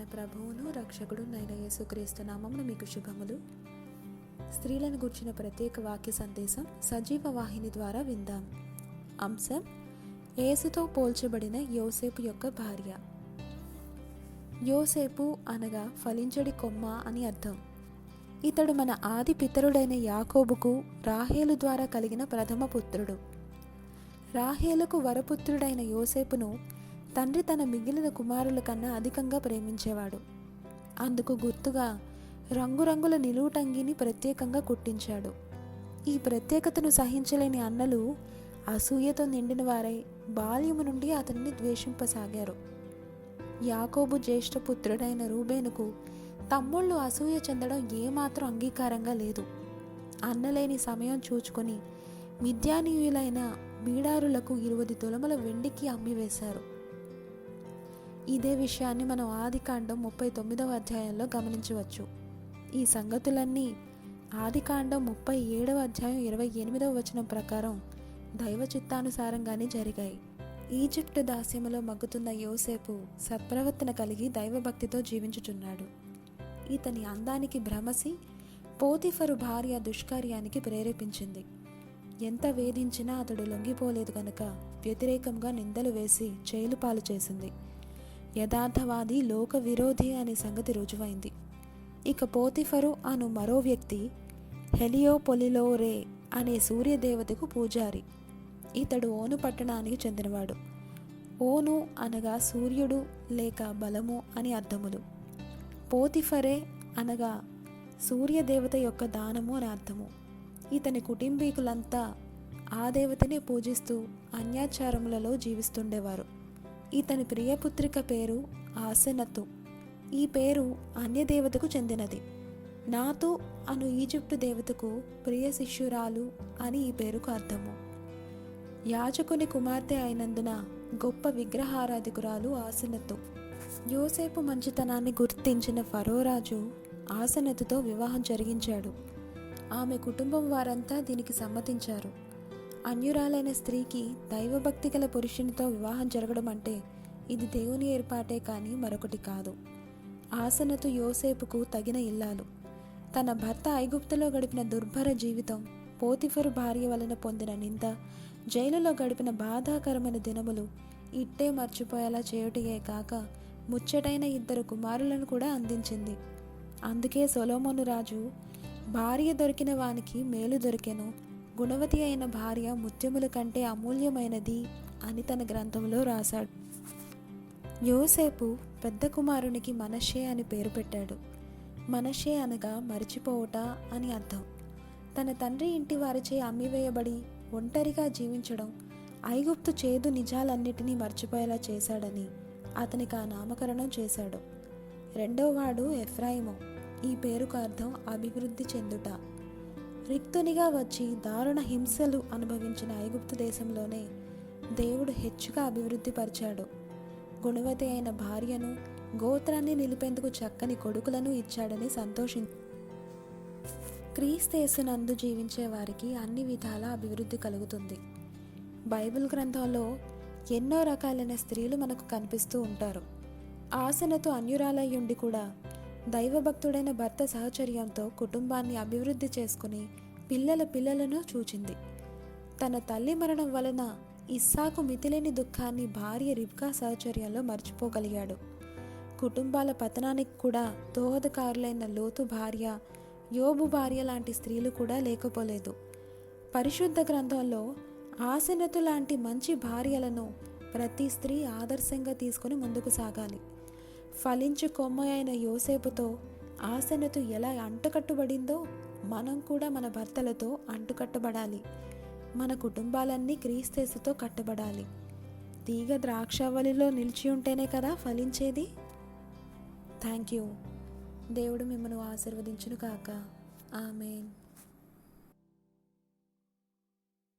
మన ప్రభువును రక్షకుడు నైన యేసుక్రీస్తు నామంలో మీకు శుభములు. స్త్రీలను గుర్చిన ప్రత్యేక వాక్య సందేశం సజీవ వాహిని ద్వారా విందాం. అంశం యేసుతో పోల్చబడిన యోసేపు యొక్క భార్య. యోసేపు అనగా ఫలించడి కొమ్మ అని అర్థం. ఇతడు మన ఆది పితరుడైన యాకోబుకు రాహేలు ద్వారా కలిగిన ప్రథమ పుత్రుడు. రాహేలకు వరపుత్రుడైన యోసేపును తండ్రి తన మిగిలిన కుమారుల కన్నా అధికంగా ప్రేమించేవాడు. అందుకు గుర్తుగా రంగురంగుల నిలువుటంగిని ప్రత్యేకంగా కుట్టించాడు. ఈ ప్రత్యేకతను సహించలేని అన్నలు అసూయతో నిండిన వారై బాల్యము నుండి అతనిని ద్వేషింపసాగారు. యాకోబు జ్యేష్ఠపుత్రుడైన రూబేనుకు తమ్ముళ్ళు అసూయ చెందడం ఏమాత్రం అంగీకారంగా లేదు. అన్నలేని సమయం చూచుకొని విద్యానీయులైన బీడారులకు ఇరువది తొలమల వెండికి అమ్మివేశారు. ఇదే విషయాన్ని మనం ఆదికాండం ముప్పై తొమ్మిదవ అధ్యాయంలో గమనించవచ్చు. ఈ సంగతులన్నీ ఆదికాండం ముప్పై ఏడవ అధ్యాయం ఇరవై ఎనిమిదవ వచనం ప్రకారం దైవ చిత్తానుసారంగానే జరిగాయి. ఈజిప్టు దాస్యములో మగ్గుతున్న యోసేపు సత్ప్రవర్తన కలిగి దైవభక్తితో జీవించుచున్నాడు. ఇతని అందానికి భ్రమసి పోతిఫరు భార్య దుష్కార్యానికి ప్రేరేపించింది. ఎంత వేధించినా అతడు లొంగిపోలేదు కనుక వ్యతిరేకంగా నిందలు వేసి జైలు పాలు చేసింది. యథార్థవాది లోక విరోధి అనే సంగతి రుజువైంది. ఇక పోతిఫరు అను మరో వ్యక్తి హెలియోపొలిలో రే అనే సూర్యదేవతకు పూజారి. ఇతడు ఓను పట్టణానికి చెందినవాడు. ఓను అనగా సూర్యుడు లేక బలము అని అర్థములు. పోతిఫరే అనగా సూర్యదేవత యొక్క దానము అని అర్థము. ఇతని కుటుంబీకులంతా ఆ దేవతని పూజిస్తూ అన్యాచారములలో జీవిస్తుండేవారు. ఇతని ప్రియపుత్రిక పేరు ఆసెనతు ఈ పేరు అన్యదేవతకు చెందినది. నాతు అను ఈజిప్టు దేవతకు ప్రియ శిష్యురాలు అని ఈ పేరుకు అర్థము. యాజకుని కుమార్తె అయినందున గొప్ప విగ్రహారాధికురాలు ఆసనతు యోసేపు మంచితనాన్ని గుర్తించిన ఫరోరాజు ఆసనతుతో వివాహం జరిగించాడు. ఆమె కుటుంబం వారంతా దీనికి సమ్మతించారు. అన్యురాలైన స్త్రీకి దైవభక్తి గల పురుషునితో వివాహం జరగడం అంటే ఇది దేవుని ఏర్పాటే కానీ మరొకటి కాదు. ఆసనతు యోసేపుకు తగిన ఇల్లాలు. తన భర్త ఐగుప్తులో గడిపిన దుర్భర జీవితం పోతిఫరు భార్య వలన పొందిన నింద జైలులో గడిపిన బాధాకరమైన దినములు ఇట్టే మర్చిపోయేలా చేయుటయే కాక ముచ్చటైన ఇద్దరు కుమారులను కూడా అందించింది. అందుకే సొలోమోను రాజు భార్య దొరికిన వానికి మేలు దొరికెను గుణవతి అయిన భార్య ముత్యముల కంటే అమూల్యమైనది అని తన గ్రంథంలో రాశాడు. యోసేపు పెద్ద కుమారునికి మనషే అని పేరు పెట్టాడు. మనషే అనగా మరిచిపోవుట అని అర్థం. తన తండ్రి ఇంటి వారిచే అమ్మివేయబడి ఒంటరిగా జీవించడం ఐగుప్తు చేదు నిజాలన్నిటినీ మర్చిపోయేలా చేశాడని అతనికి ఆ నామకరణం చేశాడు. రెండోవాడు ఎఫ్రాయిము. ఈ పేరుకు అర్థం అభివృద్ధి చెందుట. రిక్తునిగా వచ్చి దారుణ హింసలు అనుభవించిన ఐగుప్తు దేశంలోనే దేవుడు హెచ్చుగా అభివృద్ధిపరిచాడు. గుణవతి అయిన భార్యను గోత్రాన్ని నిలిపేందుకు చక్కని కొడుకులను ఇచ్చాడని సంతోషి క్రీస్తేసునందు జీవించే వారికి అన్ని విధాల అభివృద్ధి కలుగుతుంది. బైబిల్ గ్రంథంలో ఎన్నో రకాలైన స్త్రీలు మనకు కనిపిస్తూ ఉంటారు. ఆసనతో అన్యురాలయ్యుండి కూడా దైవభక్తుడైన భర్త సహచర్యంతో కుటుంబాన్ని అభివృద్ధి చేసుకుని పిల్లల పిల్లలను చూచింది. తన తల్లి మరణం వలన ఇస్సాకు మితిలేని దుఃఖాన్ని భార్య రిబ్కా సహచర్యంలో మర్చిపోగలిగాడు. కుటుంబాల పతనానికి కూడా దోహదకారులైన లోతు భార్య యోబు భార్య లాంటి స్త్రీలు కూడా లేకపోలేదు. పరిశుద్ధ గ్రంథంలో ఆసనతు లాంటి మంచి భార్యలను ప్రతి స్త్రీ ఆదర్శంగా తీసుకుని ముందుకు సాగాలి. ఫలించు కొమ్మ అయిన యోసేపుతో ఆసనతో ఎలా అంటుకట్టుబడిందో మనం కూడా మన భర్తలతో అంటుకట్టబడాలి. మన కుటుంబాలన్నీ క్రీస్తేసుతో కట్టబడాలి. తీగ ద్రాక్షావళిలో నిలిచి ఉంటేనే కదా ఫలించేది? థ్యాంక్ యూ దేవుడు మిమ్మల్ని ఆశీర్వదించును కాక ఆమెన్.